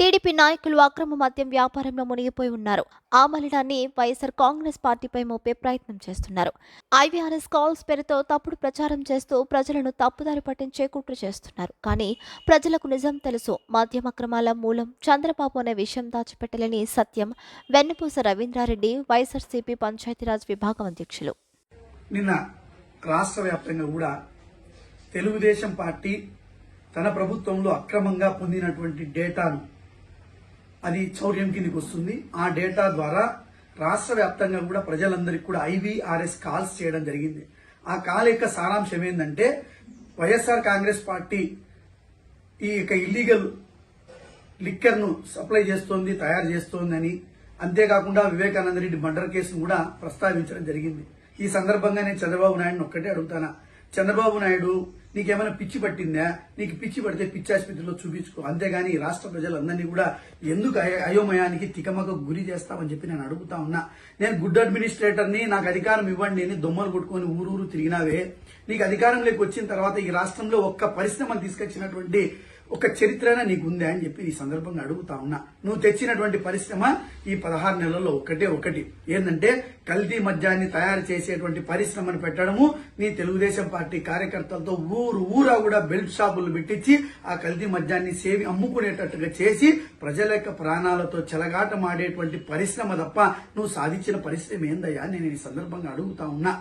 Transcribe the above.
TDP నాయకులు అక్రమ మద్యం వ్యాపారంలో మునిగిపోయి ఉన్నారు. ఆ మలినాన్ని వైఎస్ఆర్ కాంగ్రెస్ పార్టీపై మోపే ప్రయత్నం చేస్తున్నారు. ఐవీఆర్ఎస్ కాల్స్ పేరుతో తప్పుడు ప్రచారం చేస్తూ ప్రజలను తప్పుదారి పట్టించే కుట్ర చేస్తున్నారు. కానీ ప్రజలకు నిజం తెలుసు మద్యం అక్రమాల మూలం చంద్రబాబు అనే విషయం దాచిపెట్టలేని సత్యం వెన్నపూస రవీంద్రారెడ్డి వైఎస్ఆర్సీపీ పంచాయతీరాజ్ విభాగం అధ్యక్షులు. నిన్న రాష్ట్ర వ్యాప్తంగా కూడా తెలుగుదేశం పార్టీ తన ప్రభుత్వంలో అక్రమంగా పొందినటువంటి డేటాను అది చౌర్యం కిందకి వస్తుంది. ఆ డేటా ద్వారా రాష్ట్ర వ్యాప్తంగా కూడా ప్రజలందరికీ కూడా ఐవీఆర్ఎస్ కాల్స్ చేయడం జరిగింది. ఆ కాల్ యొక్క సారాంశం ఏంటంటే వైఎస్ఆర్ కాంగ్రెస్ పార్టీ ఈ యొక్క ఇల్లీగల్ లిక్కర్ను సప్లై చేస్తోంది తయారు చేస్తోందని అంతేకాకుండా వివేకానంద రెడ్డి మర్డర్ కేసును కూడా ప్రస్తావించడం జరిగింది. ఈ సందర్భంగా నేను చంద్రబాబు నాయుడుని ఒక్కటే అడుగుతానా? చంద్రబాబు నాయుడు నీకేమైనా పిచ్చి పట్టిందా? నీకు పిచ్చి పడితే పిచ్చి ఆసుపత్రిలో చూపించుకో. అంతేగాని రాష్ట్ర ప్రజలందరినీ కూడా ఎందుకు అయోమయానికి తికమక గురి చేస్తామని చెప్పి నేను అడుగుతా ఉన్నా. నేను గుడ్ అడ్మినిస్ట్రేటర్ని నాకు అధికారం ఇవ్వండి అని దొమ్మలు కొట్టుకొని ఊరూరు తిరిగినావే. నీకు అధికారంలోకి వచ్చిన తర్వాత ఈ రాష్ట్రంలో ఒక్క పరిశ్రమ తీసుకొచ్చినటువంటి ఒక చరిత్రన నీకుందా అని చెప్పి ఈ సందర్భంగా అడుగుతా ఉన్నా. నువ్వు తెచ్చినటువంటి పరిశ్రమ ఈ పదహారు నెలల్లో ఒకటే ఒకటి. ఏంటంటే కల్తీ మద్యాన్ని తయారు చేసేటువంటి పరిశ్రమను పెట్టడము నీ తెలుగుదేశం పార్టీ కార్యకర్తలతో ఊరు ఊరా కూడా బెల్ట్ షాపులు పెట్టించి ఆ కల్తీ మద్యాన్ని సేవి అమ్ముకునేటట్టుగా చేసి ప్రజల యొక్క ప్రాణాలతో చెలగాటమాడేటువంటి పరిశ్రమ తప్ప నువ్వు సాధించిన పరిశ్రమ ఏందయ్యా నేను ఈ సందర్భంగా అడుగుతా ఉన్నా.